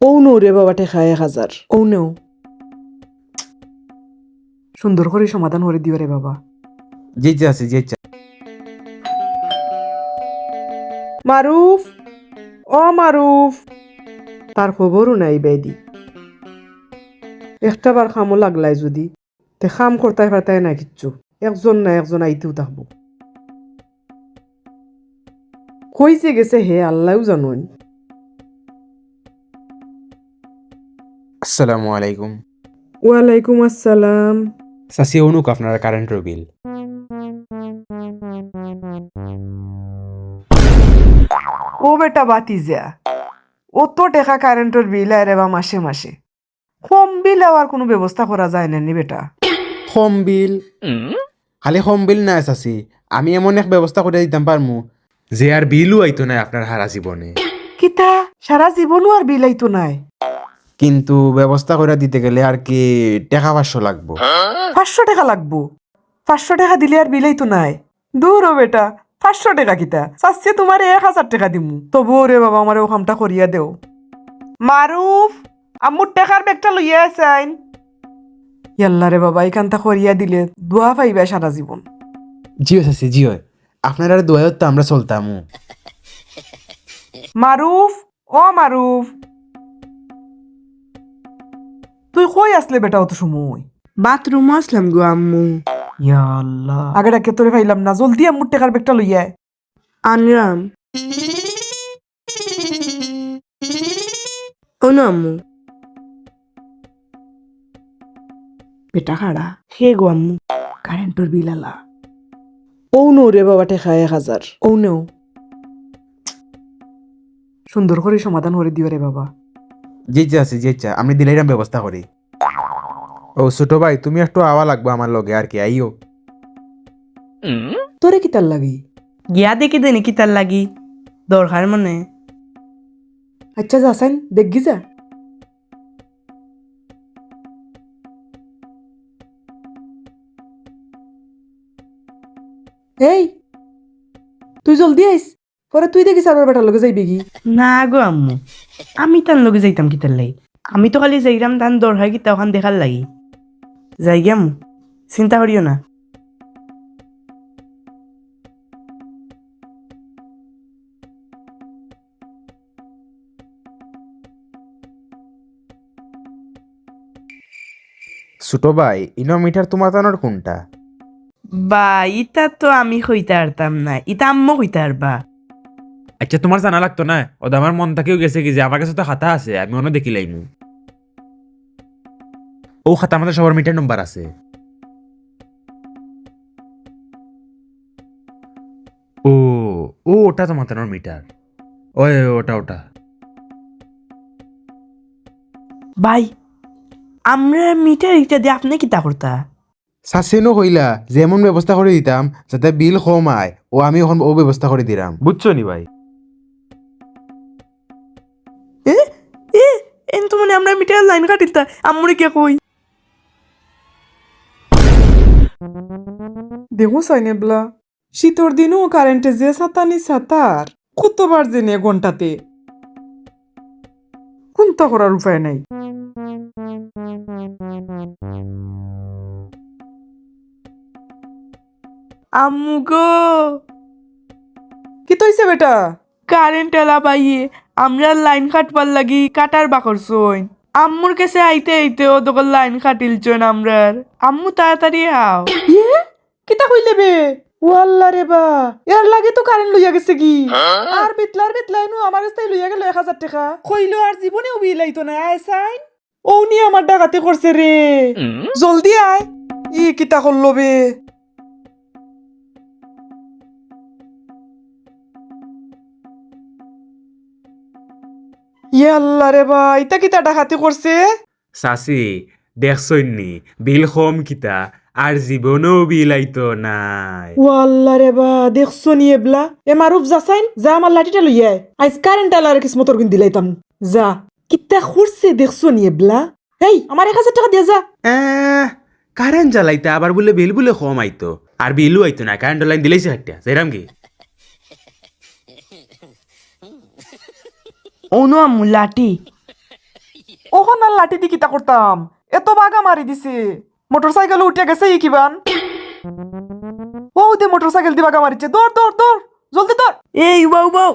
ও no রে বাবা টেকা এক হাজার ও নেও সুন্দর করে সমাধান করে দিও রে বাবা যেতে আছে যেতে মারুফ ও মারুফ তার খবরও নাই বেদি একটা বার খামও লাগলাই যদি তে খাম করতাই পারতাই না কিচ্ছু একজন না একজন আইতেও থাকব কইছে গেছে হে আল্লাহও জানুন আসসালামু আলাইকুম। ওয়ালাইকুম আসসালাম। চাচি অনুক আপনার কারেন্টের বিল। ও বেটা বাতি যা অত টাকা কারেন্টের বিল আয় বা মাসে মাসে। কম বিল আবার কোনো ব্যবস্থা করা যায় না নি বেটা। Home bill? খালি হোম বিল না চাচি আমি এমন এক ব্যবস্থা করে দিতাম পারমু যে আর বিলও আইতো না আপনার হারা জীবনে। কিতা? সারা জীবনও আর বিল আইতো নাই। কিন্তু ব্যবস্থা করে দিতে গেলে আর কি টাকা পাঁচশো লাগবো। পাঁচশো টাকা লাগবো? পাঁচশো টাকা দিলে আর বিলাই তো নাই। দূর ও বেটা পাঁচশো টাকা কিতা? চাচ্ছে তোমার এক হাজার টাকা দিমু। তবু রে বাবা আমার ও কামটা করিয়া দেও। মারুফ আম্মুর টাকার ব্যাগটা লইয়া আসাইন ইয়াল্লা রে বাবা এখানটা করিয়া দিলে দোয়া পাইবে সারা জীবন। জিও চাচি জিও আপনার আর দোয়াত তো আমরা চলতামু। মারুফ ও মারুফ। কই আসলে বেটা অত সময়? বাথরুম আসলাম গো আম্মু। ইয়াল্লা আগে ডাকে তোরে পাইলাম না? জলদি আম্মুর টাকার ব্যাগটা লইয়া আয়। আনলাম। ও না আম্মু। বেটা খাড়া? হে গো আম্মু। কারেন্টর বিল আলা। ও নো রে বাবা টেকা এক হাজার। ও নেও সুন্দর করে সমাধান করে দিও রে বাবা। যেতে আছে যেতে আমি দিলাইরাম ব্যবস্থা করি। ও ছোট ভাই তুমি একটু আওয়া লাগবো আমার লগে আর কি আইও। তোরে কি তার লাগি? গিয়া দেখি দেনি কি তার লাগি দরকার মানে। আচ্ছা যাসাইন দেখগি যা এই তুই জলদি আইস পরে তুই দেখি সারবার বেটার লগে যাইবি কি। না গো আম্মু আমি তার লগে যাইতাম কি তার লাগি। আমি তো খালি যাইরাম তান দরকার কিতা ওখান দেখার লাগি। যাই গিয়া আম্মু চিন্তা করিও না। ছোট ভাই ইনো মিটার তোমার তানোর কোনটা? বা ইটা তো আমি হইতে পারতাম না ইটা আম্মু হইতে পারবা। আচ্ছা তোমার জানা লাগতো না? ওটা আমার মন থেকেও গেছে কি যে আমার কাছে তো খাতা আছে আমি অন্য দেখিলাইমু ও খাতা আমাদের সবার মিটার নম্বর আছে। ও ও ওটা তোমার তানোর মিটার। ওই ওটা ওটা। ভাই আমরা মিটার ইটা দিয়ে আপনি কিতা করতা? শাসিনও কইলা যে এমন ব্যবস্থা করে দিতাম যাতে বিল কম আয় ও আমি এখন ও ব্যবস্থা করে দিলাম বুঝছ নি ভাই? এ এ এন তো মানে আমরা মিটার লাইন কাটিতা আম্মুরে কে কই? দেখো সাইনেবলা শীতর দিনও কারেন্টে যে সাতানি সাতার, কতবার জেনে ঘন্টাতে? কোনটা করার উপায় নাই। আম্মু গো! কি তৈছে বেটা? কারেন্ট এলা পাইয়ে আমরা লাইন কাটবার লাগি, কাটার বাকর সইন। আম্মুর কাছে আইতে আইতে ও দোকান লাইন কাটিল চইন আমরার। আম্মু তাড়াতাড়ি আও। ইয়ে? কিতা কইলে বে? ও আল্লাহ রে বা এর লাগে তো কারেন্ট লইয়া গেছে কি? আর বিতলার বিতলাইনু আমার কাছে লইয়া গেল এক হাজার টাকা। কইলো আর জীবনে উবিলাইতো না আয় সাইন। ও নিয়ে আমার ডাকাতে করছে রে। জলদি আয়। ই কিতা করল বে? ইয়ে আল্লাহ রে বা ইতা কিতা ডাকাতি করছে? সাসি দেখছইনি বিল কম কিতা আর জীবনেও বিল আইতো নাই। ও আল্লাহ রে বা দেখছ নি এবলা। এ মারুফ যাসাইন যা আমার লাঠিটা লইয়া। আইস কারেন্ট আলার কিসমতর কিন দিলাইতাম। যা। কিতা খুরছে দেখছ নি এবলা? এই আমার এক হাজার টাকা দিয়ে যা। কারেন্ট জ্বালাইতে আবার বলে বিল বলে কম আইতো। আর বিলও আইতো না কারেন্ট লাইন দিলেইছে একটা যাইরাম কি? ও নো আম্মু লাঠি। ওহো না লাঠি দি কিতা করতাম? এত বাগা মারি দিছে। মোটরসাইকেল উঠে গেছে ই কিবান ও দে মোটরসাইকেল দি বাগা মারিছে। দৌড় দৌড় দৌড়। জলদি দৌড়। এই বাউ বাউ